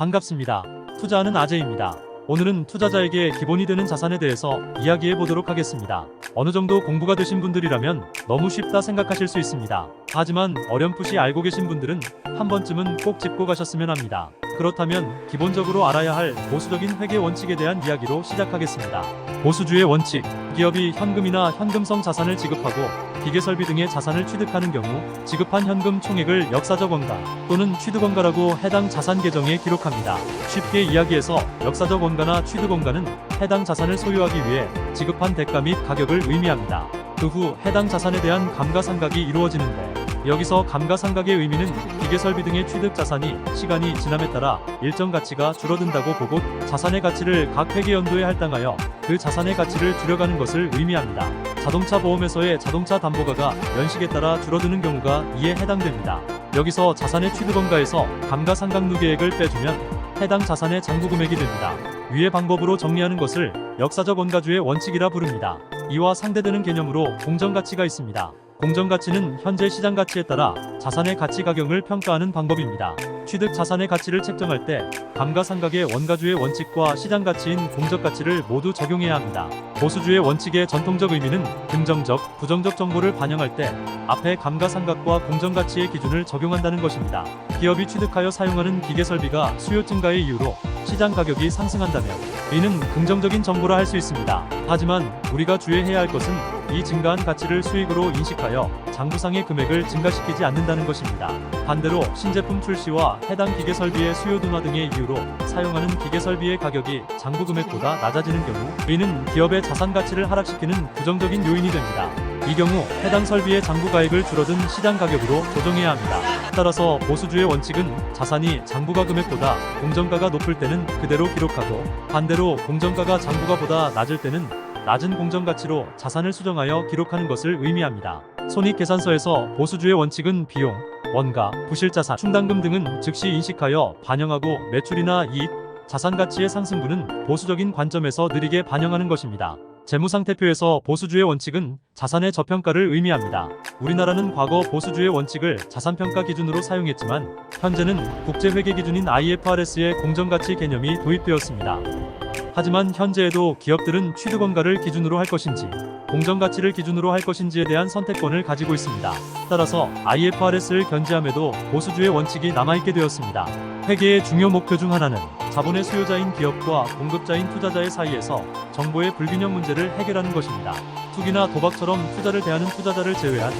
반갑습니다. 투자하는 아재입니다. 오늘은 투자자에게 기본이 되는 자산에 대해서 이야기해 보도록 하겠습니다. 어느 정도 공부가 되신 분들이라면 너무 쉽다 생각하실 수 있습니다. 하지만 어렴풋이 알고 계신 분들은 한 번쯤은 꼭 짚고 가셨으면 합니다. 그렇다면 기본적으로 알아야 할 보수적인 회계 원칙에 대한 이야기로 시작하겠습니다. 보수주의 원칙. 기업이 현금이나 현금성 자산을 지급하고 기계 설비 등의 자산을 취득하는 경우 지급한 현금 총액을 역사적 원가 또는 취득 원가라고 해당 자산 계정에 기록합니다. 쉽게 이야기해서 역사적 원가나 취득 원가는 해당 자산을 소유하기 위해 지급한 대가 및 가격을 의미합니다. 그 후 해당 자산에 대한 감가상각이 이루어지는데 여기서 감가상각의 의미는 기계 설비 등의 취득 자산이 시간이 지남에 따라 일정 가치가 줄어든다고 보고 자산의 가치를 각 회계 연도에 할당하여 그 자산의 가치를 줄여가는 것을 의미합니다. 자동차 보험에서의 자동차 담보가가 연식에 따라 줄어드는 경우가 이에 해당됩니다. 여기서 자산의 취득원가에서 감가상각 누계액을 빼주면 해당 자산의 잔고 금액이 됩니다. 위의 방법으로 정리하는 것을 역사적 원가주의 원칙이라 부릅니다. 이와 상대되는 개념으로 공정가치가 있습니다. 공정가치는 현재 시장 가치에 따라 자산의 가치 가격을 평가하는 방법입니다. 취득 자산의 가치를 책정할 때 감가상각의 원가주의 원칙과 시장 가치인 공적 가치를 모두 적용해야 합니다. 보수주의 원칙의 전통적 의미는 긍정적, 부정적 정보를 반영할 때 앞에 감가상각과 공정가치의 기준을 적용한다는 것입니다. 기업이 취득하여 사용하는 기계 설비가 수요 증가의 이유로 시장 가격이 상승한다면 이는 긍정적인 정보라 할 수 있습니다. 하지만 우리가 주의해야 할 것은 이 증가한 가치를 수익으로 인식하여 장부상의 금액을 증가시키지 않는다는 것입니다. 반대로 신제품 출시와 해당 기계 설비의 수요 둔화 등의 이유로 사용하는 기계 설비의 가격이 장부 금액보다 낮아지는 경우 이는 기업의 자산 가치를 하락시키는 부정적인 요인이 됩니다. 이 경우 해당 설비의 장부 가액을 줄어든 시장 가격으로 조정해야 합니다. 따라서 보수주의 원칙은 자산이 장부가 금액보다 공정가가 높을 때는 그대로 기록하고 반대로 공정가가 장부가 보다 낮을 때는 낮은 공정가치로 자산을 수정하여 기록하는 것을 의미합니다. 손익계산서에서 보수주의 원칙은 비용, 원가, 부실자산, 충당금 등은 즉시 인식하여 반영하고 매출이나 이익, 자산 가치의 상승분은 보수적인 관점에서 느리게 반영하는 것입니다. 재무상태표에서 보수주의 원칙은 자산의 저평가를 의미합니다. 우리나라는 과거 보수주의 원칙을 자산평가 기준으로 사용했지만 현재는 국제회계 기준인 IFRS의 공정가치 개념이 도입되었습니다. 하지만 현재에도 기업들은 취득원가를 기준으로 할 것인지 공정가치를 기준으로 할 것인지에 대한 선택권을 가지고 있습니다. 따라서 IFRS를 견지함에도 보수주의 원칙이 남아있게 되었습니다. 회계의 중요 목표 중 하나는 자본의 수요자인 기업과 공급자인 투자자의 사이에서 정보의 불균형 문제를 해결하는 것입니다. 투기나 도박처럼 투자를 대하는 투자자를 제외한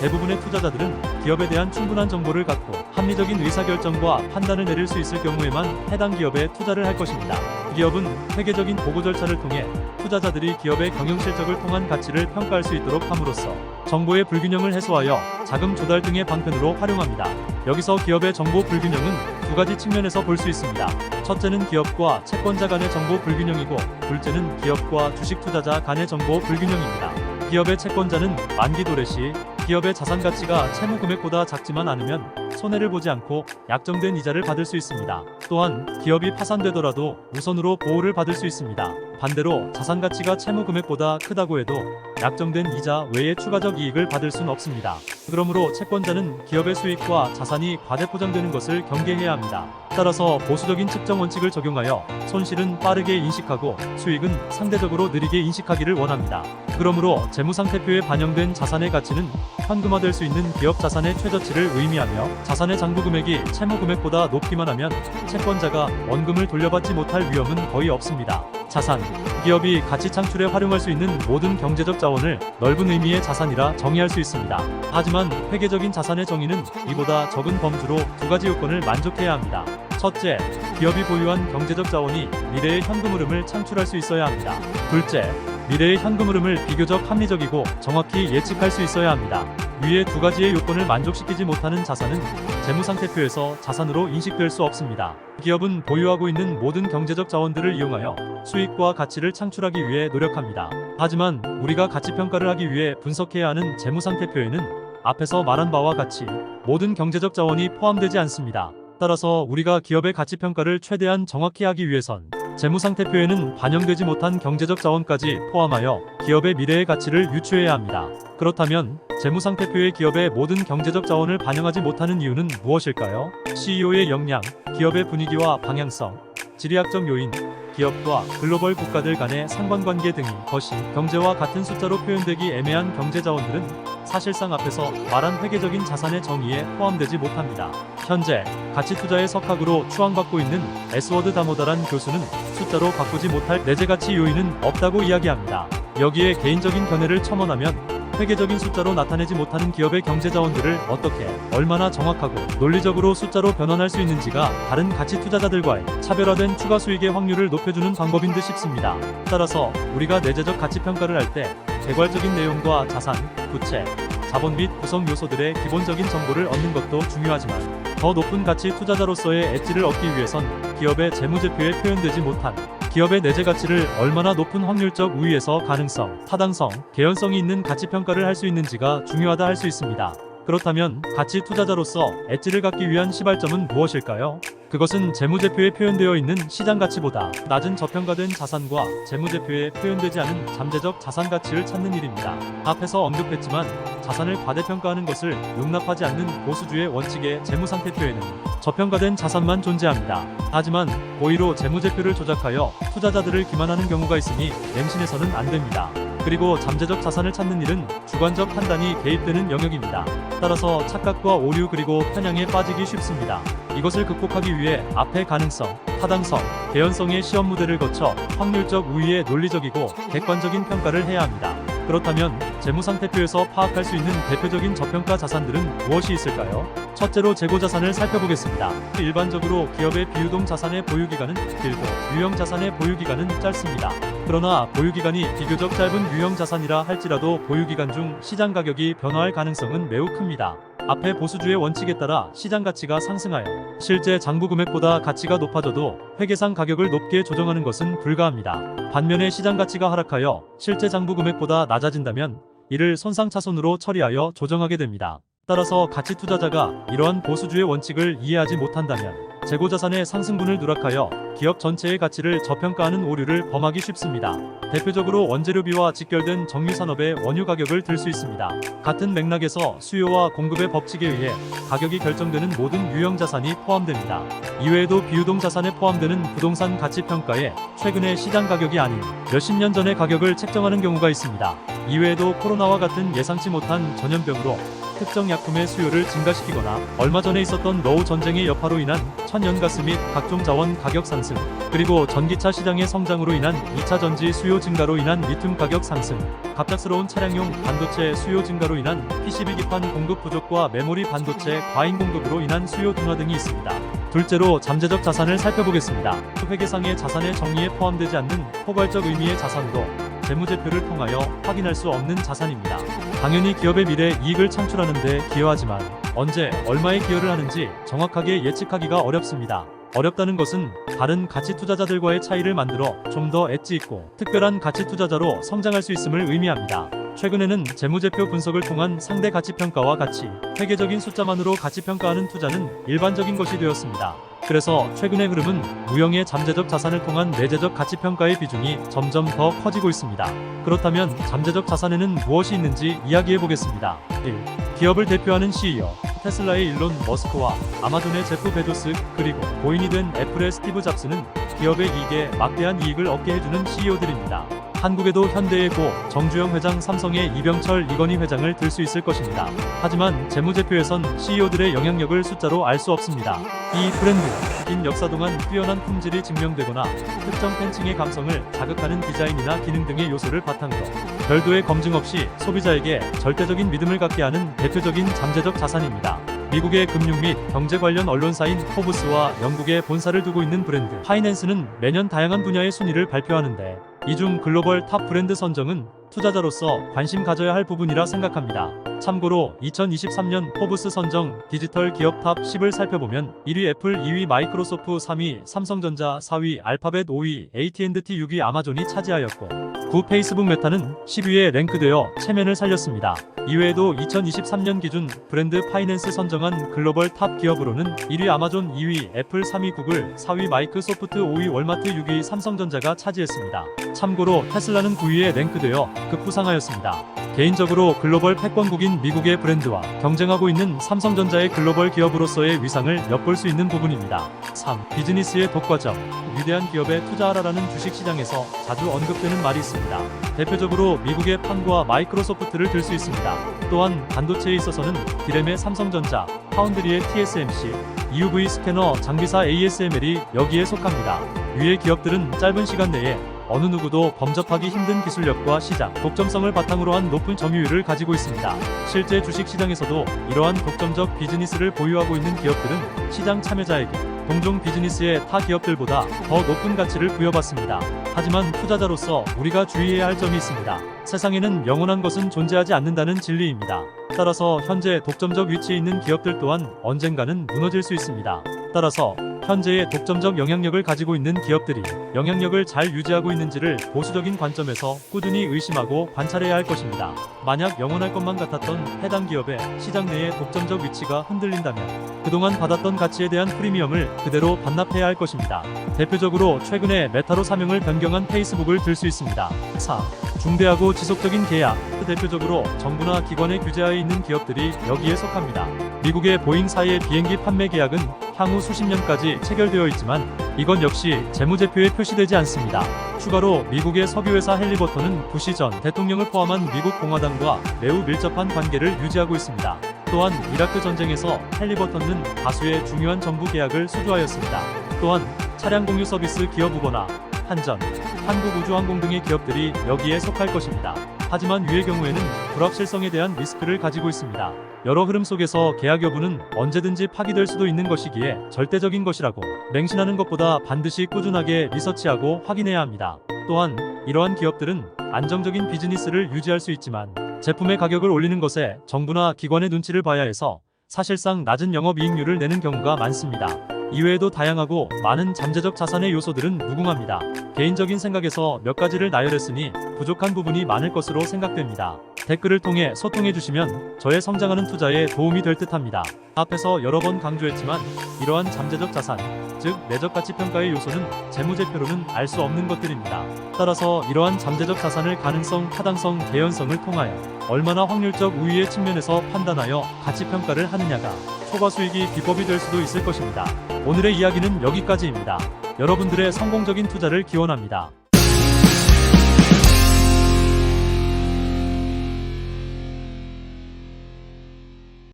대부분의 투자자들은 기업에 대한 충분한 정보를 갖고 합리적인 의사결정과 판단을 내릴 수 있을 경우에만 해당 기업에 투자를 할 것입니다. 기업은 회계적인 보고 절차를 통해 투자자들이 기업의 경영 실적을 통한 가치를 평가할 수 있도록 함으로써 정보의 불균형을 해소하여 자금 조달 등의 방편으로 활용합니다. 여기서 기업의 정보 불균형은 두 가지 측면에서 볼 수 있습니다. 첫째는 기업과 채권자 간의 정보 불균형이고, 둘째는 기업과 주식 투자자 간의 정보 불균형입니다. 기업의 채권자는 만기 도래 시 기업의 자산 가치가 채무 금액보다 작지만 않으면 손해를 보지 않고 약정된 이자를 받을 수 있습니다. 또한 기업이 파산되더라도 우선으로 보호를 받을 수 있습니다. 반대로 자산 가치가 채무 금액보다 크다고 해도 약정된 이자 외에 추가적 이익을 받을 순 없습니다. 그러므로 채권자는 기업의 수익과 자산이 과대포장되는 것을 경계해야 합니다. 따라서 보수적인 측정 원칙을 적용하여 손실은 빠르게 인식하고 수익은 상대적으로 느리게 인식하기를 원합니다. 그러므로 재무상태표에 반영된 자산의 가치는 현금화될 수 있는 기업 자산의 최저치를 의미하며 자산의 장부 금액이 채무 금액보다 높기만 하면 채권자가 원금을 돌려받지 못할 위험은 거의 없습니다. 자산 기업이 가치 창출에 활용할 수 있는 모든 경제적 자원을 넓은 의미의 자산이라 정의할 수 있습니다. 하지만 회계적인 자산의 정의는 이보다 적은 범주로 두 가지 요건을 만족해야 합니다. 첫째, 기업이 보유한 경제적 자원이 미래의 현금 흐름을 창출할 수 있어야 합니다. 둘째, 미래의 현금 흐름을 비교적 합리적이고 정확히 예측할 수 있어야 합니다. 위의 두 가지의 요건을 만족시키지 못하는 자산은 재무상태표에서 자산으로 인식될 수 없습니다. 기업은 보유하고 있는 모든 경제적 자원들을 이용하여 수익과 가치를 창출하기 위해 노력합니다. 하지만 우리가 가치 평가를 하기 위해 분석해야 하는 재무상태표에는 앞에서 말한 바와 같이 모든 경제적 자원이 포함되지 않습니다. 따라서 우리가 기업의 가치 평가를 최대한 정확히 하기 위해선 재무상태표에는 반영되지 못한 경제적 자원까지 포함하여 기업의 미래의 가치를 유추해야 합니다. 그렇다면 재무상태표의 기업의 모든 경제적 자원을 반영하지 못하는 이유는 무엇일까요? CEO의 역량, 기업의 분위기와 방향성, 지리학적 요인, 기업과 글로벌 국가들 간의 상관관계 등이 것이 경제와 같은 숫자로 표현되기 애매한 경제 자원들은 사실상 앞에서 말한 회계적인 자산의 정의에 포함되지 못합니다. 현재 가치 투자의 석학으로 추앙받고 있는 에스워드 다모다란 교수는 숫자로 바꾸지 못할 내재 가치 요인은 없다고 이야기합니다. 여기에 개인적인 견해를 첨언하면 회계적인 숫자로 나타내지 못하는 기업의 경제 자원들을 어떻게 얼마나 정확하고 논리적으로 숫자로 변환할 수 있는지가 다른 가치 투자자들과의 차별화된 추가 수익의 확률을 높여주는 방법인 듯 싶습니다. 따라서 우리가 내재적 가치 평가를 할 때 개괄적인 내용과 자산, 부채, 자본 및 구성 요소들의 기본적인 정보를 얻는 것도 중요하지만 더 높은 가치 투자자로서의 엣지를 얻기 위해선 기업의 재무제표에 표현되지 못한 기업의 내재 가치를 얼마나 높은 확률적 우위에서 가능성, 타당성, 개연성이 있는 가치 평가를 할 수 있는지가 중요하다 할 수 있습니다. 그렇다면 가치 투자자로서 엣지를 갖기 위한 시발점은 무엇일까요? 그것은 재무제표에 표현되어 있는 시장 가치보다 낮은 저평가된 자산과 재무제표에 표현되지 않은 잠재적 자산 가치를 찾는 일입니다. 앞에서 언급했지만 자산을 과대평가하는 것을 용납하지 않는 보수주의 원칙의 재무상태표에는 저평가된 자산만 존재합니다. 하지만 고의로 재무제표를 조작하여 투자자들을 기만하는 경우가 있으니 맹신해서는 안 됩니다. 그리고 잠재적 자산을 찾는 일은 주관적 판단이 개입되는 영역입니다. 따라서 착각과 오류 그리고 편향에 빠지기 쉽습니다. 이것을 극복하기 위해 앞의 가능성, 타당성, 개연성의 시험 무대를 거쳐 확률적 우위의 논리적이고 객관적인 평가를 해야 합니다. 그렇다면 재무상태표에서 파악할 수 있는 대표적인 저평가 자산들은 무엇이 있을까요? 첫째로 재고 자산을 살펴보겠습니다. 일반적으로 기업의 비유동 자산의 보유 기간은 길고 유형 자산의 보유 기간은 짧습니다. 그러나 보유 기간이 비교적 짧은 유형 자산이라 할지라도 보유 기간 중 시장 가격이 변화할 가능성은 매우 큽니다. 앞의 보수주의 원칙에 따라 시장 가치가 상승하여 실제 장부 금액보다 가치가 높아져도 회계상 가격을 높게 조정하는 것은 불가합니다. 반면에 시장 가치가 하락하여 실제 장부 금액보다 낮아진다면 이를 손상차손으로 처리하여 조정하게 됩니다. 따라서 가치 투자자가 이러한 보수주의 원칙을 이해하지 못한다면 재고 자산의 상승분을 누락하여 기업 전체의 가치를 저평가하는 오류를 범하기 쉽습니다. 대표적으로 원재료비와 직결된 정유 산업의 원유 가격을 들 수 있습니다. 같은 맥락에서 수요와 공급의 법칙에 의해 가격이 결정되는 모든 유형 자산이 포함됩니다. 이외에도 비유동 자산에 포함되는 부동산 가치 평가에 최근의 시장 가격이 아닌 몇십 년 전의 가격을 책정하는 경우가 있습니다. 이외에도 코로나와 같은 예상치 못한 전염병으로 특정 약품의 수요를 증가시키거나 얼마 전에 있었던 러우 전쟁의 여파로 인한 천연가스 및 각종 자원 가격 상승, 그리고 전기차 시장의 성장으로 인한 2차 전지 수요 증가로 인한 리튬 가격 상승, 갑작스러운 차량용 반도체 수요 증가로 인한 PCB 기판 공급 부족과 메모리 반도체 과잉 공급으로 인한 수요 둔화 등이 있습니다. 둘째로 잠재적 자산을 살펴보겠습니다. 회계상의 자산의 정리에 포함되지 않는 포괄적 의미의 자산도 재무제표를 통하여 확인할 수 없는 자산입니다. 당연히 기업의 미래 이익을 창출하는 데 기여하지만 언제 얼마에 기여를 하는지 정확하게 예측하기가 어렵습니다. 어렵다는 것은 다른 가치 투자자들과의 차이를 만들어 좀 더 엣지 있고 특별한 가치 투자자로 성장할 수 있음을 의미합니다. 최근에는 재무제표 분석을 통한 상대 가치 평가와 같이 회계적인 숫자만으로 가치 평가하는 투자는 일반적인 것이 되었습니다. 그래서 최근의 흐름은 무형의 잠재적 자산을 통한 내재적 가치 평가의 비중이 점점 더 커지고 있습니다. 그렇다면 잠재적 자산에는 무엇이 있는지 이야기해 보겠습니다. 1. 기업을 대표하는 CEO 테슬라의 일론 머스크와 아마존의 제프 베조스 그리고 고인이 된 애플의 스티브 잡스는 기업의 이익에 막대한 이익을 얻게 해주는 CEO들입니다. 한국에도 현대의 고 정주영 회장 삼성의 이병철 이건희 회장을 들 수 있을 것입니다. 하지만 재무제표에선 CEO들의 영향력을 숫자로 알 수 없습니다. 이 브랜드, 긴 역사 동안 뛰어난 품질이 증명되거나 특정 팬층의 감성을 자극하는 디자인이나 기능 등의 요소를 바탕으로 별도의 검증 없이 소비자에게 절대적인 믿음을 갖게 하는 대표적인 잠재적 자산입니다. 미국의 금융 및 경제 관련 언론사인 포브스와 영국에 본사를 두고 있는 브랜드 파이낸스는 매년 다양한 분야의 순위를 발표하는데 이중 글로벌 탑 브랜드 선정은 투자자로서 관심 가져야 할 부분이라 생각합니다. 참고로 2023년 포브스 선정 디지털 기업 탑 10을 살펴보면 1위 애플, 2위 마이크로소프트, 3위 삼성전자, 4위 알파벳, 5위 AT&T, 6위 아마존이 차지하였고 구 페이스북 메타는 10위에 랭크되어 체면을 살렸습니다. 이외에도 2023년 기준 브랜드 파이낸스 선정한 글로벌 탑 기업으로는 1위 아마존, 2위 애플, 3위 구글, 4위 마이크로소프트, 5위 월마트, 6위 삼성전자가 차지했습니다. 참고로 테슬라는 9위에 랭크되어 급부상하였습니다. 개인적으로 글로벌 패권국인 미국의 브랜드와 경쟁하고 있는 삼성전자의 글로벌 기업으로서의 위상을 엿볼 수 있는 부분입니다. 3. 비즈니스의 독과점. 위대한 기업에 투자하라라는 주식시장에서 자주 언급되는 말이 있습니다. 대표적으로 미국의 판과 마이크로소프트를 들 수 있습니다. 또한 반도체에 있어서는 디램의 삼성전자, 파운드리의 TSMC, EUV 스캐너 장비사 ASML이 여기에 속합니다. 위의 기업들은 짧은 시간 내에 어느 누구도 범접하기 힘든 기술력과 시장 독점성을 바탕으로 한 높은 점유율을 가지고 있습니다. 실제 주식시장에서도 이러한 독점적 비즈니스를 보유하고 있는 기업들은 시장 참여자에게 동종 비즈니스의 타 기업들보다 더 높은 가치를 부여받습니다. 하지만 투자자로서 우리가 주의해야 할 점이 있습니다. 세상에는 영원한 것은 존재하지 않는다는 진리입니다. 따라서 현재 독점적 위치에 있는 기업들 또한 언젠가는 무너질 수 있습니다. 따라서 현재의 독점적 영향력을 가지고 있는 기업들이 영향력을 잘 유지하고 있는지를 보수적인 관점에서 꾸준히 의심하고 관찰해야 할 것입니다. 만약 영원할 것만 같았던 해당 기업의 시장 내의 독점적 위치가 흔들린다면 그동안 받았던 가치에 대한 프리미엄을 그대로 반납해야 할 것입니다. 대표적으로 최근에 메타로 사명을 변경한 페이스북을 들 수 있습니다. 4. 중대하고 지속적인 계약. 그 대표적으로 정부나 기관의 규제하에 있는 기업들이 여기에 속합니다. 미국의 보잉 사의 비행기 판매 계약은 향후 수십 년까지 체결되어 있지만 이건 역시 재무제표에 표시되지 않습니다. 추가로 미국의 석유회사 헬리버턴은 부시 전 대통령을 포함한 미국 공화당과 매우 밀접한 관계를 유지하고 있습니다. 또한 이라크 전쟁에서 헬리버턴은 다수의 중요한 정부 계약을 수주하였습니다. 또한 차량 공유 서비스 기업 우버나 한전, 한국우주항공 등의 기업들이 여기에 속할 것입니다. 하지만 위의 경우에는 불확실성에 대한 리스크를 가지고 있습니다. 여러 흐름 속에서 계약 여부는 언제든지 파기될 수도 있는 것이기에 절대적인 것이라고 맹신하는 것보다 반드시 꾸준하게 리서치하고 확인해야 합니다. 또한 이러한 기업들은 안정적인 비즈니스를 유지할 수 있지만 제품의 가격을 올리는 것에 정부나 기관의 눈치를 봐야 해서 사실상 낮은 영업이익률을 내는 경우가 많습니다. 이외에도 다양하고 많은 잠재적 자산의 요소들은 무궁합니다. 개인적인 생각에서 몇 가지를 나열했으니 부족한 부분이 많을 것으로 생각됩니다. 댓글을 통해 소통해 주시면 저의 성장하는 투자에 도움이 될 듯합니다. 앞에서 여러 번 강조했지만 이러한 잠재적 자산, 즉 내적 가치 평가의 요소는 재무제표로는 알 수 없는 것들입니다. 따라서 이러한 잠재적 자산을 가능성, 타당성, 개연성을 통하여 얼마나 확률적 우위의 측면에서 판단하여 가치 평가를 하느냐가 초과 수익이 비법이 될 수도 있을 것입니다. 오늘의 이야기는 여기까지입니다. 여러분들의 성공적인 투자를 기원합니다.